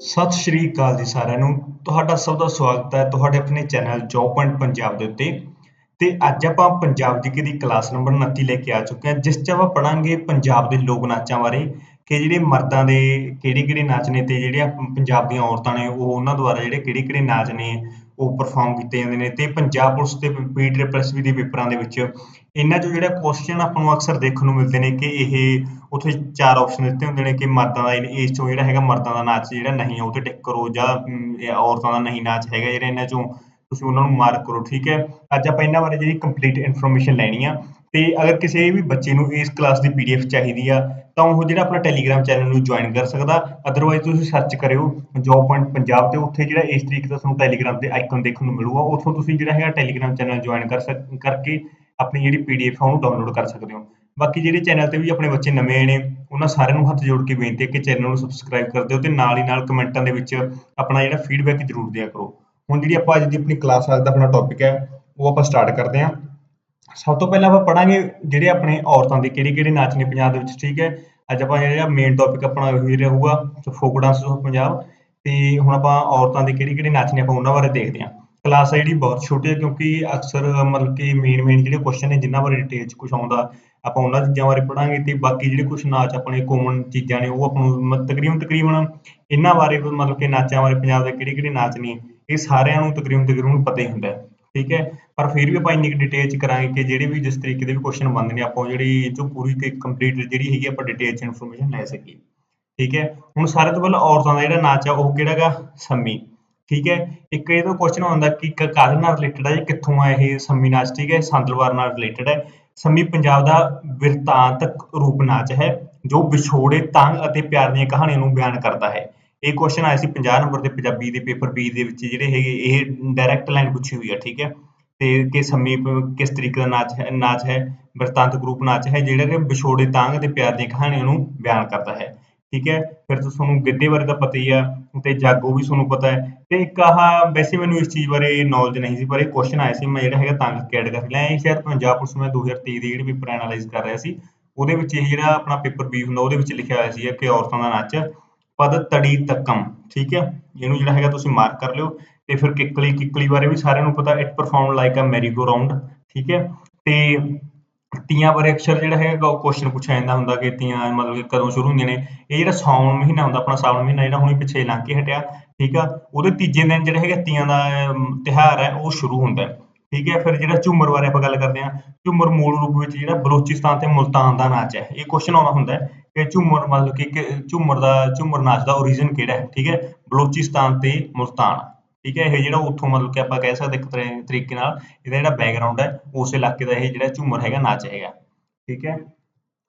ਸਤਿ ਸ਼੍ਰੀ ਅਕਾਲ ਜੀ ਸਾਰਿਆਂ ਨੂੰ। ਤੁਹਾਡਾ ਸਭ ਦਾ ਸਵਾਗਤ ਹੈ ਤੁਹਾਡੇ ਆਪਣੇ ਚੈਨਲ ਜੌਬ ਪੁਆਇੰਟ ਪੰਜਾਬ ਦੇ ਉੱਤੇ। ਤੇ ਅੱਜ ਆਪਾਂ ਪੰਜਾਬ ਜੀਕੇ ਦੀ ਕਲਾਸ ਨੰਬਰ 29 ਲੈ ਕੇ ਆ ਚੁੱਕੇ ਹਾਂ, ਜਿਸ 'ਚ ਆਪਾਂ ਪੜਾਂਗੇ ਪੰਜਾਬ ਦੇ ਲੋਕ ਨਾਚਾਂ ਬਾਰੇ, ਕਿ ਜਿਹੜੇ ਮਰਦਾਂ ਦੇ ਕਿਹੜੇ ਕਿਹੜੇ ਨਾਚ ਨੇ ਤੇ ਜਿਹੜੀਆਂ ਪੰਜਾਬ ਦੀਆਂ ਔਰਤਾਂ ਨੇ, ਉਹ ਉਹਨਾਂ ਦੁਆਰਾ ਜਿਹੜੇ ਕਿਹੜੇ ਕਿਹੜੇ ਨਾਚ ਨੇ ਉਹ ਪਰਫਾਰਮ ਕੀਤੇ ਜਾਂਦੇ ਨੇ ਤੇ ਪੰਜਾਬ ਪੁਲਿਸ ਤੇ ਪੀ ਟ੍ਰਿਪਲ ਐਸ ਦੇ ਪੇਪਰਾਂ ਦੇ ਵਿੱਚ ਇਹਨਾਂ 'ਚੋਂ ਜਿਹੜਾ ਕੁਐਸਚਨ ਆਪਾਂ ਨੂੰ ਅਕਸਰ ਦੇਖਣ ਨੂੰ ਮਿਲਦੇ ਨੇ ਕਿ ਇਹ ਉੱਥੇ ਚਾਰ ਆਪਸ਼ਨ ਦਿੱਤੇ ਹੁੰਦੇ ਨੇ ਕਿ ਮਰਦਾਂ ਦਾ ਇਸ ਚੋਂ ਜਿਹੜਾ ਹੈਗਾ ਮਰਦਾਂ ਦਾ ਨਾਚ ਜਿਹੜਾ ਨਹੀਂ ਉਹ ਤੇ ਟਿਕ ਕਰੋ ਜਾਂ ਔਰਤਾਂ ਦਾ ਨਹੀਂ ਨਾਚ ਹੈਗਾ ਜਿਹੜਾ ਇਹਨਾਂ ਚੋਂ ਤੁਸੀਂ ਉਹਨਾਂ ਨੂੰ ਮਾਰਕ ਕਰੋ, ਠੀਕ ਹੈ? ਅੱਜ ਆਪਾਂ ਇਹਨਾਂ ਬਾਰੇ ਜਿਹੜੀ ਕੰਪਲੀਟ ਇਨਫੋਰਮੇਸ਼ਨ ਲੈਣੀ ਆ ਤੇ ਅਗਰ ਕਿਸੇ ਵੀ ਬੱਚੇ ਨੂੰ ਇਸ ਕਲਾਸ ਦੀ ਪੀਡੀਐਫ ਚਾਹੀਦੀ ਆ, ਤਾਂ ਉਹ ਜਿਹੜਾ ਆਪਣਾ ਟੈਲੀਗ੍ਰਾਮ ਚੈਨਲ ਨੂੰ ਜੁਆਇਨ ਕਰ ਸਕਦਾ। ਅਦਰਵਾਈਜ਼ ਤੁਸੀਂ ਸਰਚ ਕਰਿਓ ਜੌਬ ਪੁਆਇੰਟ ਪੰਜਾਬ ਤੇ ਉੱਥੇ ਜਿਹੜਾ ਇਸ ਤਰੀਕੇ ਦਾ ਤੁਹਾਨੂੰ ਟੈਲੀਗ੍ਰਾਮ ਤੇ ਆਈਕਨ ਦੇਖਣ ਨੂੰ ਮਿਲੂਗਾ, ਉੱਥੋਂ ਤੁਸੀਂ ਜਿਹੜਾ ਹੈਗਾ ਟੈਲੀਗ੍ਰਾਮ ਚੈਨਲ ਜੁਆਇਨ ਕਰ ਸਕ, ਕਰਕੇ ਆਪਣੀ ਜਿਹੜੀ ਪੀਡੀਐਫ ਆ ਉਹਨੂੰ ਡਾਊਨਲੋਡ ਕਰ ਸਕਦੇ ਹੋ। ਬਾਕੀ ਜਿਹੜੇ ਚੈਨਲ ਤੇ ਵੀ ਆਪਣੇ ਬੱਚੇ ਨਵੇਂ ਨੇ, ਉਹਨਾਂ ਸਾਰਿਆਂ ਨੂੰ ਹੱਥ ਜੋੜ ਕੇ ਬੇਨਤੀ ਹੈ ਕਿ ਚੈਨਲ ਨੂੰ ਸਬਸਕ੍ਰਾਈਬ ਕਰ ਦਿਓ ਤੇ ਨਾਲ ਹੀ ਨਾਲ ਕਮੈਂਟਾਂ ਦੇ ਵਿੱਚ ਆਪਣਾ ਜਿਹੜਾ ਫੀਡਬੈਕ ਜ਼ਰੂਰ ਦਿਆ ਕਰੋ। ਹੁਣ ਜਿਹੜੀ ਆਪਾਂ ਅੱਜ ਦੀ ਆਪਣੀ ਕਲਾਸ ਅੱਜ ਦਾ ਆਪਣਾ ਟੌਪਿਕ ਹੈ, ਉਹ ਆਪਾਂ ਸਟਾਰਟ ਕਰਦੇ ਹਾਂ। ਸਭ ਤੋਂ ਪਹਿਲਾਂ ਆਪਾਂ ਪੜਾਂਗੇ ਜਿਹੜੇ ਆਪਣੇ ਔਰਤਾਂ ਦੇ ਕਿਹੜੇ ਕਿਹੜੇ ਨਾਚ ਨੇ ਪੰਜਾਬ ਦੇ ਵਿੱਚ, ਠੀਕ ਹੈ। ਅੱਜ ਆਪਾਂ ਜਿਹੜਾ ਮੇਨ ਟੌਪਿਕ ਆਪਣਾ ਉਹੀ ਰਹੂਗਾ ਫੋਕ ਡਾਂਸ ਆਫ ਪੰਜਾਬ। ਤੇ ਹੁਣ ਆਪਾਂ ਔਰਤਾਂ ਦੇ ਕਿਹੜੇ ਕਿਹੜੇ ਨਾਚ ਨੇ ਆਪਾਂ ਉਹਨਾਂ ਬਾਰੇ ਦੇਖਦੇ ਹਾਂ। ਕਲਾਸ ਹੈ ਜਿਹੜੀ ਬਹੁਤ ਛੋਟੀ ਹੈ ਕਿਉਂਕਿ ਅਕਸਰ ਮਤਲਬ ਕਿ ਮੇਨ ਮੇਨ ਜਿਹੜੇ ਕੁਐਸਚਨ ਨੇ ਜਿਨ੍ਹਾਂ ਬਾਰੇ ਡਿਟੇਲ ਚ ਕੁਝ ਆਉਂਦਾ, ਆਪਾਂ ਉਹਨਾਂ ਚੀਜ਼ਾਂ ਬਾਰੇ ਪੜਾਂਗੇ ਤੇ ਬਾਕੀ ਜਿਹੜੇ ਕੁਝ ਨਾਚ ਆਪਣੇ ਕੋਮਨ ਚੀਜ਼ਾਂ ਨੇ, ਉਹ ਆਪਾਂ ਨੂੰ ਤਕਰੀਬਨ ਤਕਰੀਬਨ ਇਹਨਾਂ ਬਾਰੇ ਮਤਲਬ ਕਿ ਨਾਚਾਂ ਬਾਰੇ ਪੰਜਾਬ ਦੇ ਕਿਹੜੇ ਕਿਹੜੇ ਨਾਚ ਨੇ, ਇਹ ਸਾਰਿਆਂ ਨੂੰ ਤਕਰੀਬਨ ਤਕਰੀਬਨ ਪਤਾ ਹੀ ਹੁੰਦਾ। ਹੈ ਠੀਕ ਹੈ? ਪਰ ਫਿਰ ਵੀ ਆਪਾਂ ਇੰਨੀ ਡਿਟੇਲ ਚ ਕਰਾਂਗੇ ਕਿ ਜਿਹੜੇ ਵੀ ਜਿਸ ਤਰੀਕੇ ਦੇ ਵੀ ਕੁਐਸਚਨ ਬਣਦੇ ਨੇ, ਆਪਾਂ ਜਿਹੜੀ ਇਹ 'ਚੋਂ ਪੂਰੀ ਕੰਪਲੀਟ ਜਿਹੜੀ ਹੈਗੀ ਆਪਾਂ ਡਿਟੇਲ ਚ ਇਨਫੋਰਮੇਸ਼ਨ ਲੈ ਸਕੀਏ। ਠੀਕ ਹੈ? ਹੁਣ ਸਾਰੇ ਤੋਂ ਪਹਿਲਾਂ ਔਰਤਾਂ ਦਾ ਜਿਹੜਾ ਨਾਚ ਆ, ਉਹ ਕਿਹੜਾ ਗਾ? ਸੰਮੀ। ਠੀਕ ਹੈ? ਇੱਕ ਇਹਦਾ ਤੋਂ ਕੁਐਸਚਨ ਆਉਂਦਾ ਕਿ ਕ- ਕਾਹਦੇ ਨਾਲ ਰਿਲੇਟਡ ਹੈ ਜੀ ਕਿੱਥੋਂ ਆ ਇਹ ਸੰਮੀ ਨਾਚ? ਠੀਕ ਹੈ? ਸੰਦਲਵਾਰ ਨਾਲ ਰਿਲੇਟਡ ਹੈ। ਸੰਮੀ ਪੰਜਾਬ ਦਾ ਬਿਰਤਾਂਤਕ ਰੂਪ ਨਾਚ ਹੈ, ਜੋ ਵਿਛੋੜੇ, ਤੰਗ ਅਤੇ ਪਿਆਰ ਦੀਆਂ ਕਹਾਣੀਆਂ ਨੂੰ ਬਿਆਨ ਕਰਦਾ ਹੈ। ਇਹ ਕੁਐਸਚਨ ਆਇਆ ਸੀ 50 ਨੰਬਰ ਦੇ ਪੰਜਾਬੀ ਦੇ ਪੇਪਰ ਬੀ ਦੇ ਵਿੱਚ ਜਿਹੜੇ ਹੈਗੇ, ਇਹ ਡਾਇਰੈਕਟ ਲਾਈਨ ਪੁੱਛੀ ਹੋਈ ਹੈ ਠੀਕ ਹੈ? ਤੇ ਕਿ ਸੰਮੀ ਕਿਸ ਤਰੀਕੇ ਦਾ ਨਾਚ ਹੈ ਨਾਚ ਹੈ ਬਿਰਤਾਂਤਕ ਰੂਪ ਨਾਚ ਹੈ, ਜਿਹੜਾ ਕਿ ਵਿਛੋੜੇ ਤੰਗ ਅਤੇ ਪਿਆਰ ਦੀਆਂ ਕਹਾਣੀਆਂ ਨੂੰ ਬਿਆਨ ਕਰਦਾ ਹੈ, ਠੀਕ ਹੈ? ਫਿਰ ਤੁਹਾਨੂੰ ਗਿੱਧੇ ਬਾਰੇ ਤਾਂ ਪਤਾ ਹੀ ਆ ਤੇ ਜਾਗੋ ਵੀ ਤੁਹਾਨੂੰ ਪਤਾ ਹੈ। ਤੇ ਇੱਕ ਆਹ ਵੈਸੇ ਮੈਨੂੰ ਇਸ ਚੀਜ਼ ਬਾਰੇ ਨੌਲੇਜ ਨਹੀਂ ਸੀ, ਪਰ ਇਹ ਕੁਐਸਚਨ ਆਇਆ ਸੀ, ਮੈਂ ਜਿਹੜਾ ਹੈਗਾ ਤੰਗ ਕਰਕੇ ਐਡ ਕਰ ਲਿਆ। ਇਹ ਸ਼ਾਇਦ ਪੰਜਾਬ ਪੁਲਿਸ ਮੈਂ 2023 ਦੀ ਜਿਹੜੀ ਪੇਪਰ ਐਨਾਲਾਈਜ਼ ਕਰ ਰਿਹਾ ਸੀ, ਉਹਦੇ ਵਿੱਚ ਇਹ ਜਿਹੜਾ ਆਪਣਾ ਪੇਪਰ ਬੀ ਹੁੰਦਾ, ਉਹਦੇ ਵਿੱਚ ਲਿਖਿਆ ਹੋਇਆ ਸੀ ਕਿ ਔਰਤਾਂ ਦਾ ਨਾਚ ਪਦ ਤੜੀ ਤੱਕਮ ਠੀਕ ਹੈ? ਇਹਨੂੰ ਜਿਹੜਾ ਹੈਗਾ ਤੁਸੀਂ ਮਾਰਕ ਕਰ ਲਿਓ ਤੇ ਫਿਰ ਕਿੱਕਲੀ ਕਿੱਕਲੀ ਬਾਰੇ ਵੀ ਸਾਰਿਆਂ ਨੂੰ ਪਤਾ it perform like a merry round ਠੀਕ ਹੈ? ਤੇ ਤੀਆਂ ਬਾਰੇ ਅਕਸਰ ਜਿਹੜਾ ਹੈਗਾ ਕੁਐਸਚਨ ਪੁੱਛਿਆ ਜਾਂਦਾ ਹੁੰਦਾ ਕਿ ਤੀਆਂ ਮਤਲਬ ਕਿ ਕਦੋਂ ਸ਼ੁਰੂ ਹੁੰਦੀਆਂ ਨੇ। ਇਹ ਜਿਹੜਾ ਸਾਉਣ ਮਹੀਨਾ ਹੁੰਦਾ ਆਪਣਾ ਸਾਵਣ ਮਹੀਨਾ ਜਿਹੜਾ ਹੁਣੇ ਪਿੱਛੇ ਲੰਘ ਕੇ ਹਟਿਆ ਠੀਕ ਆ? ਉਹਦੇ ਤੀਜੇ ਦਿਨ ਜਿਹੜਾ ਹੈਗਾ ਤੀਆਂ ਦਾ ਅਮ, ਤਿਉਹਾਰ ਹੈ ਉਹ ਸ਼ੁਰੂ ਹੁੰਦਾ ਹੈ ਠੀਕ ਹੈ? ਫਿਰ ਜਿਹੜਾ ਝੂਮਰ ਬਾਰੇ ਆਪਾਂ ਗੱਲ ਕਰਦੇ ਹਾਂ ਝੂਮਰ ਮੂਲ ਰੂਪ ਵਿੱਚ ਜਿਹੜਾ ਬਲੋਚਿਸਤਾਨ ਤੇ ਮੁਲਤਾਨ ਦਾ ਨਾਚ ਹੈ ਇਹ ਕੁਐਸਚਨ ਆਉਣਾ ਹੁੰਦਾ ਹੈ। ਕਿ ਝੂਮਰ ਮਤਲਬ ਕਿ ਝੂਮਰ ਦਾ, ਝੂਮਰ ਨਾਚ ਦਾ origin ਕਿਹੜਾ ਹੈ? ਠੀਕ ਹੈ? ਬਲੋਚਿਸਤਾਨ ਤੇ ਮੁਲਤਾਨ। ਠੀਕ ਹੈ? ਇਹ ਜਿਹੜਾ ਉੱਥੋਂ ਮਤਲਬ ਕਿ ਆਪਾਂ ਕਹਿ ਸਕਦੇ ਇੱਕ ਤਰੀ- ਤਰੀਕੇ ਨਾਲ ਇਹਦਾ ਜਿਹੜਾ ਬੈਕਗ੍ਰਾਉਂਡ ਹੈ, ਉਸ ਇਲਾਕੇ ਦਾ ਇਹ ਜਿਹੜਾ ਝੂਮਰ ਹੈਗਾ, ਨਾਚ ਹੈਗਾ। ਠੀਕ ਹੈ?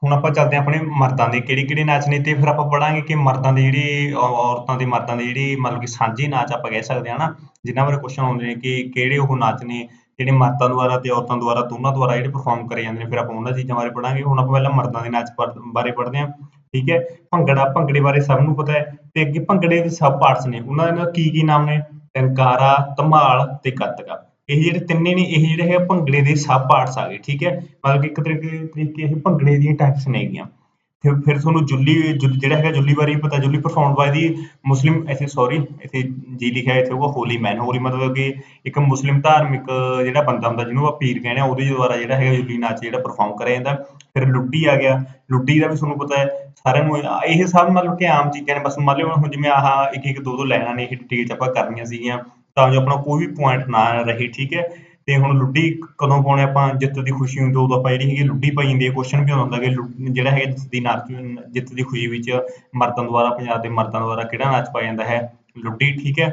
ਹੁਣ ਆਪਾਂ ਚੱਲਦੇ ਹਾਂ ਆਪਣੇ ਮਰਦਾਂ ਦੇ, ਕਿਹੜੇ ਕਿਹੜੇ ਨਾਚ ਨੇ ਤੇ ਫਿਰ ਆਪਾਂ ਪੜਾਂਗੇ ਕਿ ਮਰਦਾਂ ਦੇ ਜਿਹੜੇ ਔਰਤਾਂ ਦੇ ਮਰਦਾਂ ਦੇ ਜਿਹੜੇ ਮਤਲਬ ਕਿ ਸਾਂਝੇ ਨਾਚ ਆਪਾਂ ਕਹਿ ਸਕਦੇ ਹਾਂ ਨਾ, ਜਿਨ੍ਹਾਂ ਬਾਰੇ ਕੁਐਸਚਨ ਆਉਂਦੇ ਨੇ ਕਿ ਕਿਹੜੇ ਉਹ ਨਾਚ ਨੇ ਜਿਹੜੇ ਮਰਦਾਂ ਦੁਆਰਾ ਤੇ ਔਰਤਾਂ ਦੁਆਰਾ ਦੋਨਾਂ ਦੁਆਰਾ ਜਿਹੜੇ ਪਰਫਾਰਮ ਕਰੇ ਜਾਂਦੇ ਨੇ, ਫਿਰ ਆਪਾਂ ਉਹਨਾਂ ਚੀਜ਼ਾਂ ਬਾਰੇ ਪੜਾਂਗੇ ਹੁਣ ਆਪਾਂ ਪਹਿਲਾਂ ਮਰਦਾਂ ਦੇ ਨਾਚ ਬਾਰੇ ਪੜ੍ਹਦੇ ਹਾਂ, ਠੀਕ ਹੈ? ਭੰਗੜਾ, ਭੰਗੜੇ ਬਾਰੇ ਸਭ ਨੂੰ ਪਤਾ ਹੈ। ਤੇ ਅੱਗੇ ਭੰਗੜੇ ਦੇ ਸਭ ਪਾਰਟਸ ਨੇ। ਉਹਨਾਂ ਦੇ ਕੀ ਕੀ ਨਾਮ ਨੇ? ਟੰਕਾਰਾ, ਧਮਾਲ ਤੇ ਗੱਤਕਾ ਇਹ ਜਿਹੜੇ ਤਿੰਨੇ ਨੇ, ਇਹ ਜਿਹੜੇ ਹੈ ਭੰਗੜੇ ਦੇ ਸਭ ਪਾਰਟਸ ਆ ਗਏ, ਠੀਕ ਹੈ? ਮਤਲਬ ਕਿ ਇੱਕ ਤਰੀਕੇ ਤਰੀਕੇ ਇਹ ਭੰਗੜੇ ਦੀਆਂ ਟਾਈਪਸ ਨੇਗੀਆਂ ਫਿਰ ਫਿਰ ਤੁਹਾਨੂੰ ਜੁੱਲੀ ਜੁ- ਜਿਹੜਾ ਹੈਗਾ ਜੁੱਲੀ ਬਾਰੇ ਵੀ ਪਤਾ, Julli perform by the Muslim ਇੱਥੇ ਸੌਰੀ ਇੱਥੇ ਜੀ ਲਿਖਿਆ ਇੱਥੇ ਹੋਊਗਾ ਹੋਲੀ ਮੈਨ ਹੋਲੀ ਮਤਲਬ ਕਿ ਇੱਕ ਮੁਸਲਿਮ ਧਾਰਮਿਕ ਜਿਹੜਾ ਬੰਦਾ ਹੁੰਦਾ, ਜਿਹਨੂੰ ਆਪਾਂ ਪੀਰ ਕਹਿੰਦੇ ਆ ਉਹਦੇ ਦੁਆਰਾ ਜਿਹੜਾ ਹੈਗਾ ਜੁੱਲੀ ਨਾਚ ਜਿਹੜਾ ਪਰਫਾਰਮ ਕਰਿਆ ਜਾਂਦਾ। ਫਿਰ ਲੁੱਡੀ ਆ ਗਿਆ ਲੁੱਡੀ ਦਾ ਵੀ ਤੁਹਾਨੂੰ ਪਤਾ ਹੈ, ਸਾਰਿਆਂ ਨੂੰ ਇਹ ਸਭ ਮਤਲਬ ਕਿ ਆਮ ਚੀਜ਼ਾਂ ਨੇ, ਬਸ ਮੰਨ ਲਓ ਹੁਣ ਜਿਵੇਂ ਆਹ ਇੱਕ ਇੱਕ ਦੋ ਦੋ ਲਾਈਨਾਂ ਨੇ, ਇਹ ਡਿਟੇਲ ਆਪਾਂ ਕਰਨੀਆਂ ਸੀਗੀਆਂ, ਤਾਂ ਜੋ ਆਪਣਾ ਕੋਈ ਵੀ ਪੁਆਇੰਟ ਨਾ ਰਹੇ, ਠੀਕ ਹੈ। ਤੇ ਹੁਣ ਲੁੱਡੀ ਕਦੋਂ ਪਾਉਣੇ ਆਪਾਂ, ਜਿੱਤ ਦੀ ਖੁਸ਼ੀ ਹੁੰਦੀ ਉਦੋਂ ਆਪਾਂ ਜਿਹੜੀ ਹੈਗੀ ਲੁੱਡੀ ਪਾਈ ਜਾਂਦੀ ਹੈ ਕੁਐਸਚਨ ਵੀ ਹੁੰਦਾ ਕਿ ਜਿਹੜਾ ਹੈਗਾ ਜਿੱਤ ਦੀ ਨਾਚ, ਜਿੱਤ ਦੀ ਖੁਸ਼ੀ ਵਿੱਚ ਮਰਦਾਂ ਦੁਆਰਾ, ਪੰਜਾਬ ਦੇ ਮਰਦਾਂ ਦੁਆਰਾ ਕਿਹੜਾ ਨਾਚ ਪਾਇਆ ਜਾਂਦਾ ਹੈ? ਲੁੱਡੀ, ਠੀਕ ਹੈ?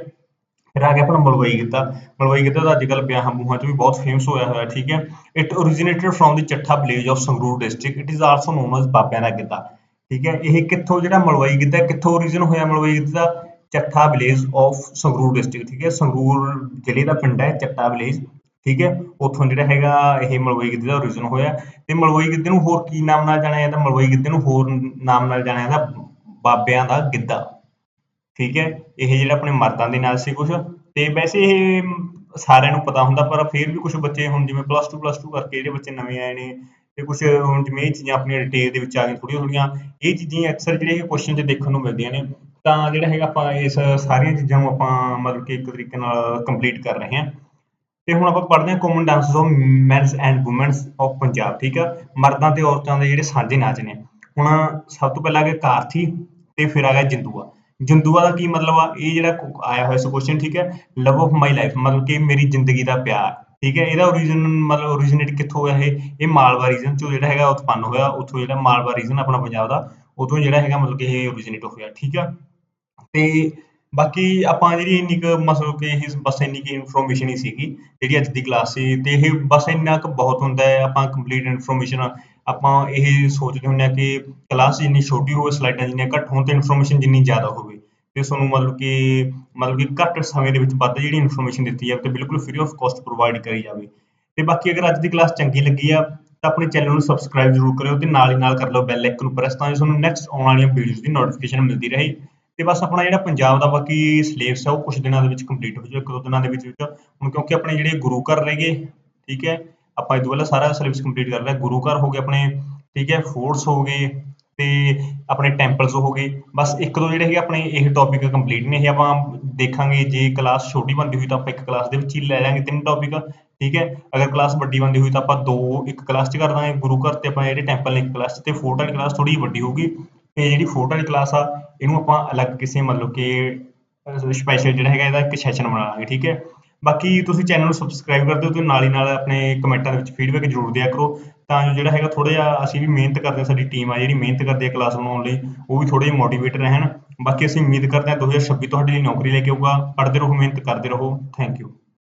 ਫਿਰ ਆ ਗਿਆ ਆਪਣਾ ਮਲਵਈ ਗਿੱਧਾ। ਮਲਵਈ ਗਿੱਧਾ ਤਾਂ ਅੱਜ ਵਿਆਹਾਂ ਬੂਹਾਂ 'ਚ ਵੀ ਬਹੁਤ ਫੇਮਸ ਹੋਇਆ ਹੋਇਆ, ਠੀਕ ਹੈ? It originated from the Chattha village of Sangrur district it is also known as ਬਾਬਿਆਂ ਦਾ ਗਿੱਧਾ, ਠੀਕ ਹੈ? ਇਹ ਕਿੱਥੋਂ ਜਿਹੜਾ ਮਲਵਈ ਗਿੱਧਾ, ਕਿੱਥੋਂ origin ਹੋਇਆ ਮਲਵਈ ਗਿੱਧਾ? ਦਾ Chattha village of Sangrur district ਠੀਕ ਹੈ? ਸੰਗਰੂਰ ਜ਼ਿਲ੍ਹੇ ਦਾ ਪਿੰਡ ਹੈ ਚੱਠਾ ਵਿਲੇਜ ਠੀਕ ਹੈ, ਉੱਥੋਂ ਜਿਹੜਾ ਹੈਗਾ ਇਹ ਮਲਵਈ ਗਿੱਧੇ ਦਾ origin ਹੋਇਆ। ਤੇ ਮਲਵਈ ਗਿੱਧੇ ਨੂੰ ਹੋਰ ਕੀ ਨਾਮ ਨਾਲ ਜਾਣਿਆ ਜਾਂਦਾ? ਮਲਵਈ ਗਿੱਧੇ ਨੂੰ ਹੋਰ ਨਾਮ ਨਾਲ ਜਾਣਿਆ ਜਾਂਦਾ ਬਾਬਿਆਂ ਦਾ ਗਿੱਧਾ। ਠੀਕ ਹੈ, ਇਹ ਜਿਹੜਾ ਆਪਣੇ ਮਰਦਾਂ ਦੇ ਨਾਲ ਸੀ ਕੁਝ ਤੇ ਵੈਸੇ ਇਹ ਸਾਰਿਆਂ ਨੂੰ ਪਤਾ ਹੁੰਦਾ, ਪਰ ਫਿਰ ਵੀ ਕੁਝ ਬੱਚੇ ਹੁਣ ਜਿਵੇਂ ਪਲੱਸ 2 ਪਲੱਸ 2 ਕਰਕੇ ਜਿਹੜੇ ਬੱਚੇ ਨਵੇਂ ਆਏ ਨੇ, ਤੇ ਕੁਝ ਹੁਣ ਜਿਵੇਂ ਇਹ ਚੀਜ਼ਾਂ ਆਪਣੀ ਡਿਟੇਲ ਦੇ ਵਿੱਚ ਆ ਗਈਆਂ ਥੋੜੀਆਂ ਥੋੜੀਆਂ ਇਹ ਚੀਜ਼ਾਂ ਅਕਸਰ ਜਿਹੜੇ ਕੁਐਸਚਨ 'ਚ ਦੇਖਣ ਨੂੰ ਮਿਲਦੀਆਂ ਨੇ। ਤਾਂ ਜਿਹੜਾ ਹੈਗਾ ਆਪਾਂ ਇਸ ਸਾਰੀਆਂ ਚੀਜ਼ਾਂ ਨੂੰ ਆਪਾਂ ਮਤਲਬ ਕਿ ਇੱਕ ਤਰੀਕੇ ਨਾਲ ਕੰਪਲੀਟ ਕਰ ਰਹੇ ਹਾਂ। ਤੇ ਹੁਣ ਆਪਾਂ ਪੜ੍ਹਦੇ ਹਾਂ common dances of mens and womens of Punjab, ਠੀਕ ਆ? ਮਰਦਾਂ ਤੇ ਔਰਤਾਂ ਦੇ ਜਿਹੜੇ ਸਾਂਝੇ ਨਾਚ ਨੇ। ਹੁਣ ਸਭ ਤੋਂ ਪਹਿਲਾਂ ਆ ਗਿਆ ਕਾਰਥੀ ਤੇ ਫਿਰ ਆ ਗਿਆ ਜਿੰਦੂਆ। ਜਿੰਦੂਆ ਦਾ ਕੀ ਮਤਲਬ ਆ? ਇਹ ਜਿਹੜਾ ਆਇਆ ਹੋਇਆ ਸੀ ਕੁਐਸਚਨ ਠੀਕ ਹੈ ਲਵ ਆਫ ਮਾਈ ਲਾਈਫ ਮਤਲਬ ਕਿ ਮੇਰੀ ਜ਼ਿੰਦਗੀ ਦਾ ਪਿਆਰ, ਠੀਕ ਹੈ ਇਹਦਾ origin ਮਤਲਬ originated ਕਿੱਥੋਂ ਹੋਇਆ ਇਹ? ਇਹ ਮਾਲਵਾ ਰੀਜਨ ਚੋਂ ਜਿਹੜਾ ਹੈਗਾ ਉਤਪੰਨ ਹੋਇਆ। ਉੱਥੋਂ ਜਿਹੜਾ ਮਾਲਵਾ ਰੀਜਨ ਆਪਣਾ ਪੰਜਾਬ ਦਾ ਉਥੋਂ ਜਿਹੜਾ ਹੈਗਾ ਮਤਲਬ ਕਿ ਇਹ originate ਹੋਇਆ, ਠੀਕ ਆ? ਤੇ ਬਾਕੀ ਆਪਾਂ ਜਿਹੜੀ ਇੰਨੀ ਕੁ ਮਤਲਬ ਕਿ ਇਹ ਬਸ ਇੰਨੀ ਕੁ ਇਨਫੋਰਮੇਸ਼ਨ ਹੀ ਸੀਗੀ, ਜਿਹੜੀ ਅੱਜ ਦੀ ਕਲਾਸ ਸੀ, ਤੇ ਇਹ ਬਸ ਇੰਨਾ ਕੁ ਬਹੁਤ ਹੁੰਦਾ ਹੈ, ਆਪਾਂ ਕੰਪਲੀਟ ਇਨਫੋਰਮੇਸ਼ਨ ਆਪਾਂ ਇਹ ਸੋਚਦੇ ਹੁੰਦੇ ਆ ਕਿ ਕਲਾਸ ਜਿੰਨੀ ਛੋਟੀ ਹੋਵੇ ਸਲਾਈਡਾਂ ਜਿੰਨੀਆਂ ਘੱਟ ਹੋਣ, ਤੇ ਇਨਫੋਰਮੇਸ਼ਨ ਜਿੰਨੀ ਜ਼ਿਆਦਾ ਹੋਵੇ। ਤੇ ਤੁਹਾਨੂੰ ਮਤਲਬ ਕਿ ਮਤਲਬ ਕਿ ਘੱਟ ਸਮੇਂ ਦੇ ਵਿੱਚ ਵੱਧ ਜਿਹੜੀ ਇਨਫੋਰਮੇਸ਼ਨ ਦਿੱਤੀ ਜਾਵੇ, ਤੇ ਬਿਲਕੁਲ ਫ੍ਰੀ ਆਫ ਕਾਸਟ ਪ੍ਰੋਵਾਈਡ ਕਰੀ ਜਾਵੇ। ਤੇ ਬਾਕੀ ਅਗਰ ਅੱਜ ਦੀ ਕਲਾਸ ਚੰਗੀ ਲੱਗੀ ਆ, ਤਾਂ ਆਪਣੇ ਚੈਨਲ ਨੂੰ ਸਬਸਕ੍ਰਾਈਬ ਜ਼ਰੂਰ ਕਰਿਓ, ਤੇ ਨਾਲ ਹੀ ਨਾਲ ਕਰ ਲਓ ਬੈਲ ਆਈਕਨ ਨੂੰ ਪ੍ਰੈਸ ਤਾਂ ਜੋ ਤੁਹਾਨੂੰ ਨੈਕਸਟ ਆਉਣ ਵਾਲੀਆਂ ਵੀਡੀਓਜ਼ ਦੀ ਨੋਟੀਫਿਕੇਸ਼ਨ ਮਿਲਦੀ ਰਹੇ। ਤੇ ਬਸ ਆਪਣਾ ਜਿਹੜਾ ਪੰਜਾਬ ਦਾ ਬਾਕੀ ਸਿਲੇਬਸ ਹੈ ਉਹ ਕੁਝ ਦਿਨਾਂ ਦੇ ਵਿੱਚ ਕੰਪਲੀਟ ਹੋ ਜਾਊਗਾ ਇੱਕ ਦੋ ਦਿਨਾਂ ਦੇ ਵਿੱਚ ਵਿੱਚ। ਹੁਣ ਕਿਉਂਕਿ ਆਪਣੇ ਜਿਹੜੇ ਗੁਰੂ ਘਰ ਰਹਿ ਗਏ ਠੀਕ ਹੈ, ਆਪਾਂ ਇਹ ਪਹਿਲਾਂ ਸਾਰਾ ਸਿਲੇਬਸ ਕੰਪਲੀਟ ਕਰ ਲਿਆ। ਗੁਰੂ ਘਰ ਹੋ ਗਏ ਆਪਣੇ, ਠੀਕ ਹੈ ਫੋਰਟਸ ਹੋ ਗਏ ਤੇ ਆਪਣੇ ਟੈਂਪਲਸ ਹੋ ਗਏ। ਬਸ ਇੱਕ ਦੋ ਜਿਹੜੇ ਹੈਗੇ ਆਪਣੇ ਇਹ ਟੌਪਿਕ ਕੰਪਲੀਟ ਨੇ, ਇਹ ਆਪਾਂ ਦੇਖਾਂਗੇ। ਜੇ ਕਲਾਸ ਛੋਟੀ ਬਣਦੀ ਹੋਈ ਤਾਂ ਆਪਾਂ ਇੱਕ ਕਲਾਸ ਦੇ ਵਿੱਚ ਹੀ ਲੈ ਲਾਂਗੇ ਤਿੰਨ ਟੌਪਿਕ ਠੀਕ ਹੈ। ਅਗਰ ਕਲਾਸ ਵੱਡੀ ਬਣਦੀ ਹੋਈ ਤਾਂ ਆਪਾਂ ਦੋ ਇੱਕ ਕਲਾਸ 'ਚ ਕਰ ਦਾਂਗੇ। ਗੁਰੂ ਘਰ ਤੇ ਆਪਾਂ ਜਿਹੜੇ ਟੈਂਪਲ ਨੇ ਇੱਕ ਕਲਾਸ 'ਚ ਤੇ ਫੋਰਟ ਵਾਲੀ ਕਲਾਸ ਥੋੜੀ ਵੱਡੀ ਹੋਊਗੀ। ਤੇ ਜਿਹੜੀ ਫੋਟੋ ਵਾਲੀ ਕਲਾਸ ਆ, ਇਹਨੂੰ ਆਪਾਂ ਅਲੱਗ ਕਿਸੇ ਮਤਲਬ ਕਿ ਸਪੈਸ਼ਲ ਜਿਹੜਾ ਹੈਗਾ ਇਹਦਾ ਇੱਕ ਸੈਸ਼ਨ ਬਣਾਵਾਂਗੇ ਠੀਕ ਹੈ? ਬਾਕੀ ਤੁਸੀਂ ਚੈਨਲ ਨੂੰ ਸਬਸਕ੍ਰਾਈਬ ਕਰ ਦਿਓ ਤੇ ਨਾਲ ਹੀ ਨਾਲ ਆਪਣੇ ਕਮੈਂਟਾਂ ਦੇ ਵਿੱਚ ਫੀਡਬੈਕ ਜ਼ਰੂਰ ਦਿਆ ਕਰੋ, ਤਾਂ ਜੋ ਜਿਹੜਾ ਹੈਗਾ ਥੋੜਾ ਜਿਹਾ ਅਸੀਂ ਵੀ ਮਿਹਨਤ ਕਰਦੇ ਹਾਂ, ਸਾਡੀ ਟੀਮ ਆ ਜਿਹੜੀ ਮਿਹਨਤ ਕਰਦੀ ਹੈ ਕਲਾਸ ਬਣਾਉਣ ਲਈ, ਉਹ ਵੀ ਥੋੜੇ ਜਿਹਾ ਮੋਟੀਵੇਟ ਰਹਿਣ। ਬਾਕੀ ਅਸੀਂ ਉਮੀਦ ਕਰਦੇ ਹਾਂ 2026 ਤੁਹਾਡੇ ਲਈ ਨੌਕਰੀ ਲੈ ਕੇ ਆਊਗਾ। ਪੜ੍ਹਦੇ ਰਹੋ, ਮਿਹਨਤ ਕਰਦੇ ਰਹੋ। Thank you